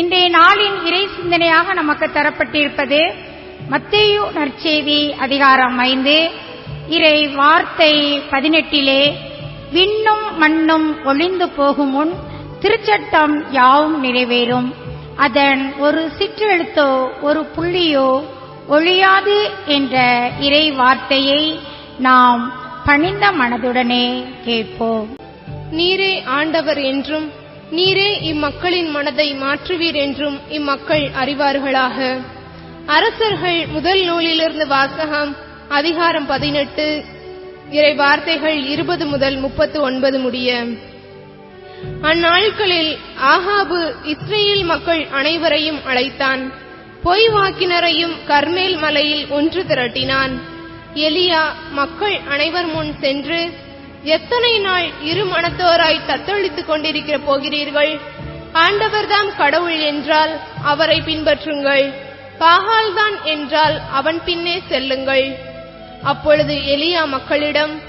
இன்றைய நாளின் இறை சிந்தனையாக நமக்கு தரப்பட்டிருப்பது மத்தேயு நற்செய்தி அதிகாரம் ஐந்து. இறை வார்த்தை பதினெட்டிலே விண்ணும் மண்ணும் ஒளிந்து போகும் முன் திருச்சட்டம் யாவும் நிறைவேறும். அதன் ஒரு சிற்றெழுத்தோ ஒரு புள்ளியோ ஒழியாது என்ற இறை வார்த்தையை நாம் பணிந்த மனதுடனே கேட்போம். நீரே ஆண்டவர் என்றும் நீரே இம்மக்களின் மனதை மாற்றுவீர் என்றும் இம்மக்கள் அறிவார்களாக. அரசர்கள் முதல் நூலிலிருந்து வாசகம் அதிகாரம் பதினெட்டு இறை வார்த்தைகள் இருபது முதல் முப்பத்து ஒன்பது முடிய. அந்நாட்களில் ஆகாபு இஸ்ரேல் மக்கள் அனைவரையும் அழைத்தான். பொய் வாக்கினரையும் கர்மேல் மலையில் ஒன்று திரட்டினான். எலியா மக்கள் அனைவர் முன் சென்று எத்தனை நாள் இரு மனத்தோராய் தத்தளித்துக் கொண்டிருக்கிற போகிறீர்கள்? ஆண்டவர்தாம் கடவுள் என்றால் அவரை பின்பற்றுங்கள். பாகால்தான் என்றால் அவன் பின்னே செல்லுங்கள். அப்பொழுது எலியா மக்களிடம்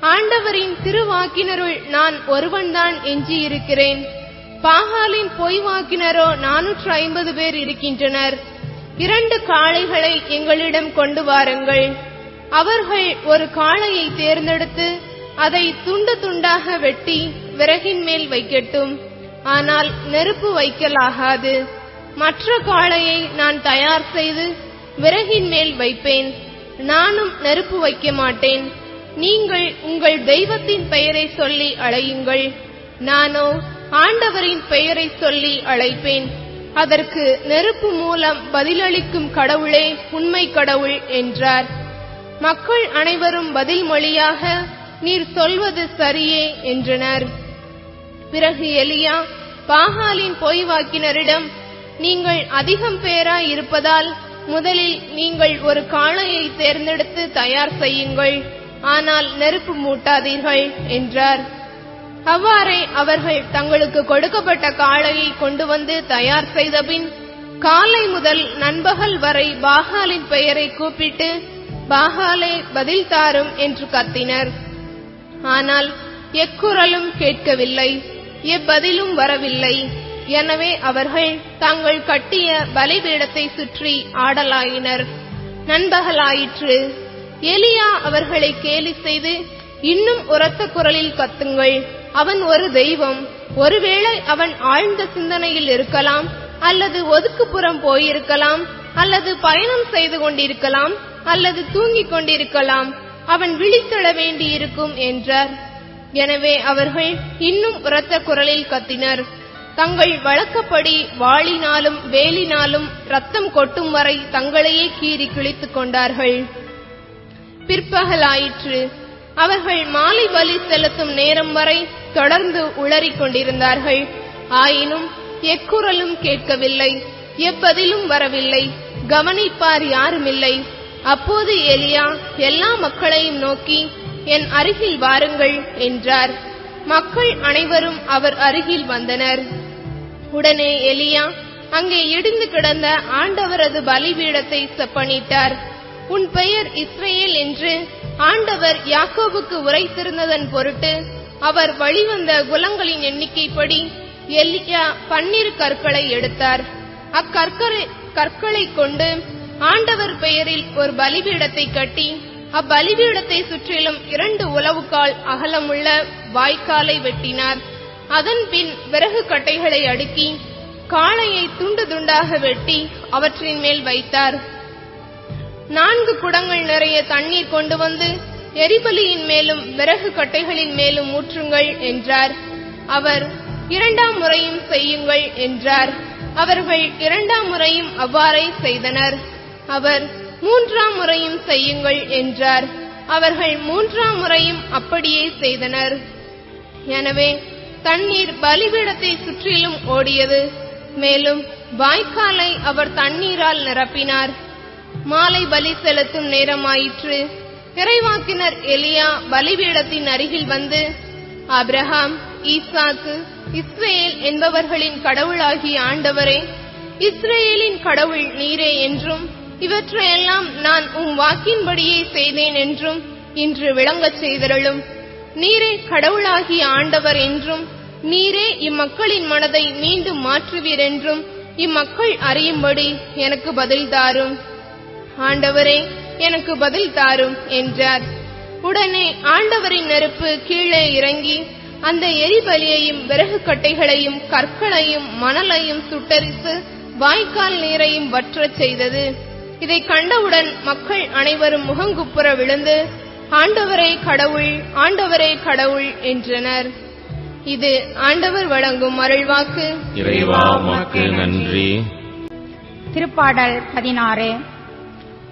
ஆண்டவரின் திருவாக்கினருள் நான் ஒருவன்தான் எஞ்சியிருக்கிறேன். பாகாலின் பொய் வாக்கினரோ நானூற்று ஐம்பது பேர் இருக்கின்றனர். இரண்டு காளைகளை எங்களிடம் கொண்டு வாருங்கள். அவர்கள் ஒரு காளையை தேர்ந்தெடுத்து அதை துண்டு துண்டாக வெட்டி விறகின் மேல் வைக்கட்டும். ஆனால் நெருப்பு வைக்கலாகாது. மற்ற காளையை நான் தயார் செய்து விறகின் மேல் வைப்பேன். நானும் நெருப்பு வைக்க மாட்டேன். நீங்கள் உங்கள் தெய்வத்தின் பெயரை சொல்லி அழையுங்கள். நானோ ஆண்டவரின் பெயரை சொல்லி அழைப்பேன். அதற்கு நெருப்பு மூலம் பதிலளிக்கும் கடவுளே உண்மை கடவுள் என்றார். மக்கள் அனைவரும் பதில் மொழியாக நீர் சொல்வது சரியே என்றனர். பிறகு எலியா பாகாலின் பொய் வாக்கினரிடம் நீங்கள் அதிகம் பேராய் இருப்பதால் முதலில் நீங்கள் ஒரு காளையை தேர்ந்தெடுத்து தயார் செய்யுங்கள். ஆனால் நெருப்பு மூட்டாதீர்கள் என்றார். அவ்வாறே அவர்கள் தங்களுக்கு கொடுக்கப்பட்ட காளையை கொண்டு வந்து தயார் செய்தபின் காலை முதல் நண்பகல் வரை பாகாலின் பெயரை கூப்பிட்டு பாகாலே பதில் தாரும் என்று கத்தினர். ஆனால் எக்குரலும் கேட்கவில்லை எப்பதிலும் வரவில்லை. எனவே அவர்கள் தாங்கள் கட்டிய பலிபீடத்தை சுற்றி ஆடலாயினர். நண்பகலாயிற்று. எலியா அவர்களை கேலி செய்து இன்னும் உரத்த குரலில் கத்துங்கள். அவன் ஒரு தெய்வம். ஒருவேளை அவன் ஆழ்ந்த சிந்தனையில் இருக்கலாம் அல்லது ஒதுக்குப்புறம் போயிருக்கலாம் அல்லது பயணம் செய்து கொண்டிருக்கலாம் அல்லது தூங்கிக் கொண்டிருக்கலாம். அவன் விழித்தெழ வேண்டியிருக்கும் என்றார். எனவே அவர்கள் இன்னும் உரத்த குரலில் கத்தினர். தங்கள் வழக்கப்படி வாளினாலும் வேலினாலும் ரத்தம் கொட்டும் வரை தங்களையே கீறி கிழித்துக் கொண்டார்கள். பிற்பகலாயிற்று. அவர்கள் மாலை பலி செலுத்தும் நேரம் வரை தொடர்ந்து உளறிக் கொண்டிருந்தார்கள். ஆயினும் எக்குரலும் கேட்கவில்லை எப்பதிலும் வரவில்லை கவனிப்பார் யாருமில்லை. அப்போது எலியா எல்லா மக்களையும் நோக்கி என் அருகில் வாருங்கள் என்றார். மக்கள் அனைவரும் அவர் அருகில் வந்தனர். உடனே எலியா அங்கே இடிந்து கிடந்த ஆண்டவரது பலிபீடத்தை செப்பனிட்டார். உன் பெயர் இஸ்ரேல் என்று ஆண்டவர் யாக்கோவுக்கு உரைத்திருந்ததன் பொருட்டு அவர் வழிவந்த குலங்களின் எண்ணிக்கைப்படி எலியா பன்னிரு கற்களை எடுத்தார். அக்கற்களை கற்களை கொண்டு ஆண்டவர் பெயரில் ஒரு பலிபீடத்தை கட்டி அப்பலிபீடத்தை சுற்றிலும் இரண்டு உளவுக்கால் அகலமுள்ள வாய்க்காலை வெட்டினார். அதன் பின் விறகு கட்டைகளை அடுக்கி காளையை துண்டு துண்டாக வெட்டி அவற்றின் மேல் வைத்தார். நான்கு குடங்கள் நிறைய தண்ணீர் கொண்டு வந்து எரிபலியின் மேலும் விறகு கட்டைகளின் மேலும் ஊற்றுங்கள் என்றார். அவர் இரண்டாம் முறையும் செய்யுங்கள் என்றார். அவர்கள் இரண்டாம் முறையும் அவ்வாறே செய்தனர். அவர் மூன்றாம் முறையும் செய்யுங்கள் என்றார். அவர்கள் மூன்றாம் முறையும் அப்படியே செய்தனர். எனவே தண்ணீர் பலிபீடத்தை சுற்றிலும் ஓடியது. மேலும் வாய்க்காலை அவர் தண்ணீரால் நிரப்பினார். மாலை பலி செலுத்தும் நேரமாயிற்று. இறைவாக்கினர் எலியா பலிபீடத்தின் அருகில் வந்து அப்ரஹாம் ஈசாக்கு இஸ்ரேல் என்பவர்களின் கடவுளாகிய ஆண்டவரே இஸ்ரேலின் கடவுள் நீரே என்றும் இவற்றையெல்லாம் நான் உம் வாக்கின்படியே செய்தேன் என்றும் இன்று விளங்கச் செய்தருளும். நீரே கடவுளாகிய ஆண்டவர் என்றும் நீரே இம்மக்களின் மனதை மீண்டும் மாற்றுவீர் என்றும் இம்மக்கள் அறியும்படி எனக்கு பதில் தாரும். ஆண்டவரே எனக்கு பதில் தாரும் என்றார். உடனே ஆண்டவரின் நெருப்பு கீழே இறங்கி அந்த எரிபலியையும் விறகு கட்டைகளையும் கற்களையும் மணலையும் சுட்டரித்து வாய்க்கால் நீரையும் வற்றச் செய்தது. இதை கண்டவுடன் மக்கள் அனைவரும் முகங்குப்புற விழுந்து ஆண்டவரே கடவுள் ஆண்டவரே கடவுள் என்றனர். இது ஆண்டவர் வழங்கும் அருள்வாக்கு. இறைவா உமக்கு நன்றி. திருப்பாடல் பதினாறு.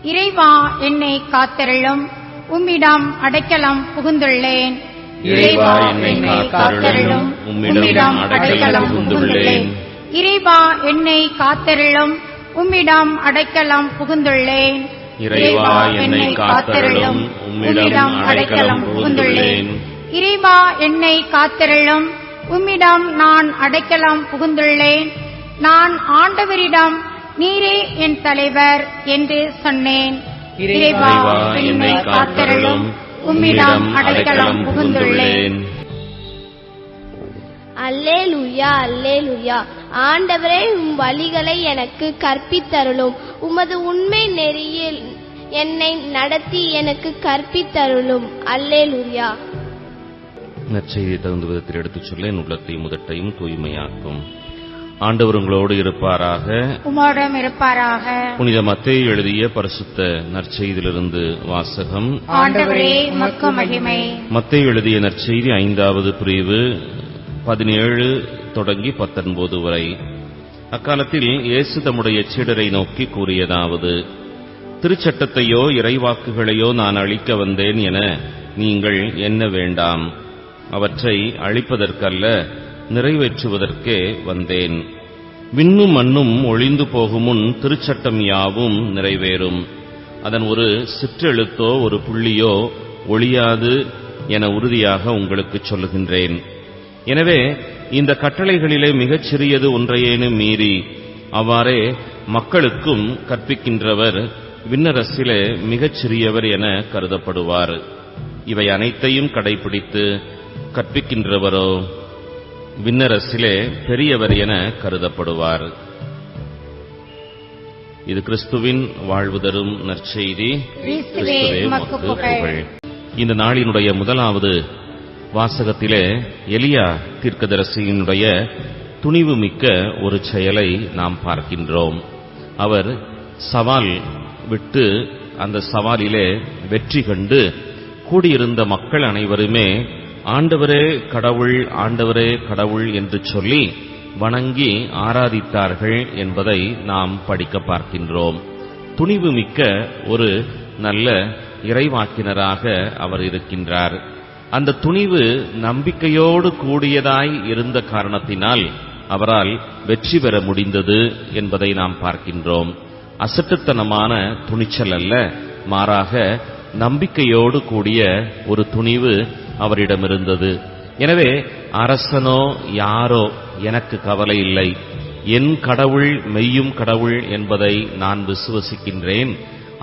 இறைவா என்னை காத்தருளும். உம்மிடம் அடைக்கலம் புகுந்துள்ளேன். இறைவா, என்னை காத்தருளும். உம்மிடம் அடைக்கலம் புகுந்துள்ளேன். இறைவா என்னை காத்தருளும். உம்மிடம் அடைக்கலம் புகுந்துள்ளேன். இறைவா, என்னை காத்தருளும். உம்மிடம் அடைக்கலம் புகுந்துள்ளேன். இறைவா என்னை காத்தருளும். உம்மிடம் நான் அடைக்கலம் புகுந்துள்ளேன். நான் ஆண்டவரிடம் நீரே என் தலைவர் என்று சொன்னேன். இறைவா என்னை காத்தருளும். உம்மிடம் அடைக்கலம் புகுந்துள்ளேன். அல்லேலூயா அல்லேலூயா. ஆண்டவரே உம் வழிகளை எனக்கு கற்பித்தருளும். உமது உண்மை நெறியில் என்னை நடத்தி எனக்கு கற்பித்தருளும். அல்லேலூயா. நற்செய்தி தகுந்த விதத்தில் எடுத்துச் சொல்ல என் உள்ளத்தை முதட்டையும் தூய்மையாக்கும். ஆண்டவர் உங்களோடு இருப்பாராக. உமோடும் இருப்பாராக. புனித மத்தேயு எழுதிய பரிசுத்த நற்செய்தியிலிருந்து வாசகம். ஆண்டவரே உமக்கு மகிமை. மத்தேயு எழுதிய நற்செய்தி ஐந்தாவது பிரிவு பதினேழு தொடங்கி பத்தொன்பது வரை. அக்காலத்தில் இயேசு தம்முடைய சீடரை நோக்கி கூறியதாவது திருச்சட்டத்தையோ இறைவாக்குகளையோ நான் அழிக்க வந்தேன் என நீங்கள் எண்ண வேண்டாம். அவற்றை அழிப்பதற்கல்ல நிறைவேற்றுவதற்கே வந்தேன். விண்ணும் மண்ணும் ஒழிந்து போகுமுன் திருச்சட்டம் யாவும் நிறைவேறும். அதன் ஒரு சிற்றெழுத்தோ ஒரு புள்ளியோ ஒழியாது என உறுதியாக உங்களுக்கு சொல்லுகின்றேன். எனவே இந்த கட்டளைகளிலே மிகச் சிறியது ஒன்றையேனும் மீறி அவ்வாறே மக்களுக்கும் கற்பிக்கின்றவர் விண்ணரசிலே மிகச் சிறியவர் என கருதப்படுவார். இவை அனைத்தையும் கடைபிடித்து கற்பிக்கின்றவரோ விண்ணரசிலே பெரியவர் என கருதப்படுவார். இது கிறிஸ்துவின் வாழ்வு தரும் நற்செய்தி. இந்த நாளினுடைய முதலாவது வாசகத்திலே எலியா தீர்க்கதரிசியினுடைய துணிவு மிக்க ஒரு செயலை நாம் பார்க்கின்றோம். அவர் சவால் விட்டு அந்த சவாலிலே வெற்றி கண்டு கூடியிருந்த மக்கள் அனைவருமே ஆண்டவரே கடவுள் ஆண்டவரே கடவுள் என்று சொல்லி வணங்கி ஆராதித்தார்கள் என்பதை நாம் படிக்க பார்க்கின்றோம். துணிவு மிக்க ஒரு நல்ல இறைவாக்கினராக அவர் இருக்கின்றார். அந்த துணிவு நம்பிக்கையோடு கூடியதாய் இருந்த காரணத்தினால் அவரால் வெற்றி பெற முடிந்தது என்பதை நாம் பார்க்கின்றோம். அசட்டுத்தனமான துணிச்சல் அல்ல மாறாக நம்பிக்கையோடு கூடிய ஒரு துணிவு அவரிடமிருந்தது எனவே அரசனோ யாரோ எனக்கு கவலை இல்லை. என் கடவுள் மெய்யும் கடவுள் என்பதை நான் விசுவசிக்கின்றேன்.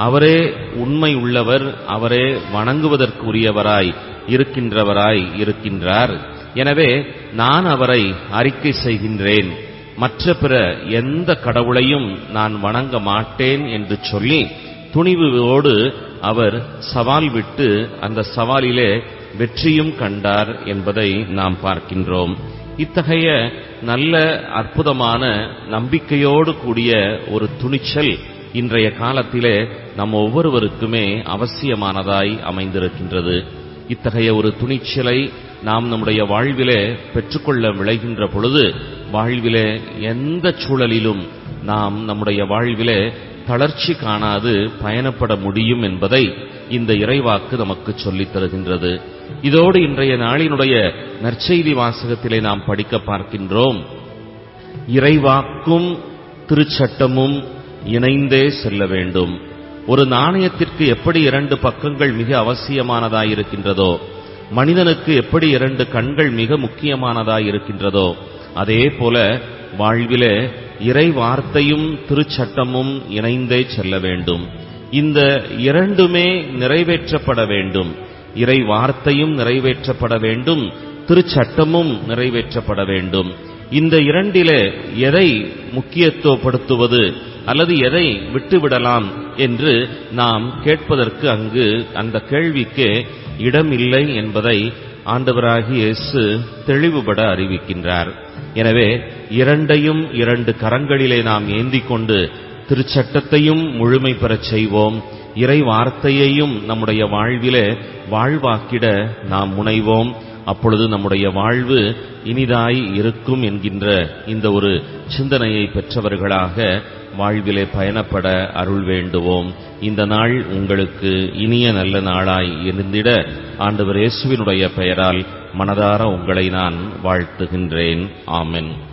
அவரே உண்மை உள்ளவர் அவரே வணங்குவதற்குரியவராய் இருக்கின்றவராய் இருக்கின்றார். எனவே நான் அவரை அறிக்கை செய்கின்றேன். மற்ற பிற எந்த கடவுளையும் நான் வணங்க மாட்டேன் என்று சொல்லி துணிவோடு அவர் சவால் விட்டு அந்த சவாலிலே வெற்றியும் கண்டார் என்பதை நாம் பார்க்கின்றோம். இத்தகைய நல்ல அற்புதமான நம்பிக்கையோடு கூடிய ஒரு துணிச்சல் இன்றைய காலத்திலே நம் ஒவ்வொருவருக்குமே அவசியமானதாய் அமைந்திருக்கின்றது. இத்தகைய ஒரு துணிச்சலை நாம் நம்முடைய வாழ்விலே பெற்றுக்கொள்ள விளைகின்ற பொழுது வாழ்விலே எந்த சூழலிலும் நாம் நம்முடைய வாழ்விலே தளர்ச்சி காணாது பயணப்பட முடியும் என்பதை இந்த இறைவாக்கு நமக்கு சொல்லித் தருகின்றது. இதோடு இன்றைய நாளினுடைய நற்செய்தி வாசகத்திலே நாம் படிக்க பார்க்கின்றோம். இறைவாக்கும் திருச்சட்டமும் இணைந்தே செல்ல வேண்டும். ஒரு நாணயத்திற்கு எப்படி இரண்டு பக்கங்கள் மிக அவசியமானதாயிருக்கின்றதோ மனிதனுக்கு எப்படி இரண்டு கண்கள் மிக முக்கியமானதாயிருக்கின்றதோ அதே போல வாழ்விலே இறை வார்த்தையும் திருச்சட்டமும் இணைந்தே செல்ல வேண்டும். இந்த இரண்டுமே நிறைவேற்றப்பட வேண்டும். இறை வார்த்தையும் நிறைவேற்றப்பட வேண்டும். திருச்சட்டமும் நிறைவேற்றப்பட வேண்டும். இந்த இரண்டிலே எதை முக்கியத்துவப்படுத்துவது அல்லது எதை விட்டுவிடலாம் என்று நாம் கேட்பதற்கு அங்கு அந்த கேள்விக்கு இடமில்லை என்பதை ஆண்டவராகி இயேசு தெளிவுபட அறிவிக்கின்றார். எனவே இரண்டையும் இரண்டு கரங்களிலே நாம் ஏந்தி கொண்டு திருச்சட்டத்தையும் முழுமை பெறச் செய்வோம். இறை வார்த்தையையும் நம்முடைய வாழ்விலே வாழ்வாக்கிட நாம் முனைவோம். அப்பொழுது நம்முடைய வாழ்வு இனிதாய் இருக்கும் என்கின்ற இந்த ஒரு சிந்தனையை பெற்றவர்களாக வாழ்விலே பயணப்பட அருள் வேண்டுவோம். இந்த நாள் உங்களுக்கு இனிய நல்ல நாளாய் இருந்திட. ஆண்டவர் இயேசுவினுடைய பெயரால் மனதார உங்களை நான் வாழ்த்துகின்றேன். ஆமென்.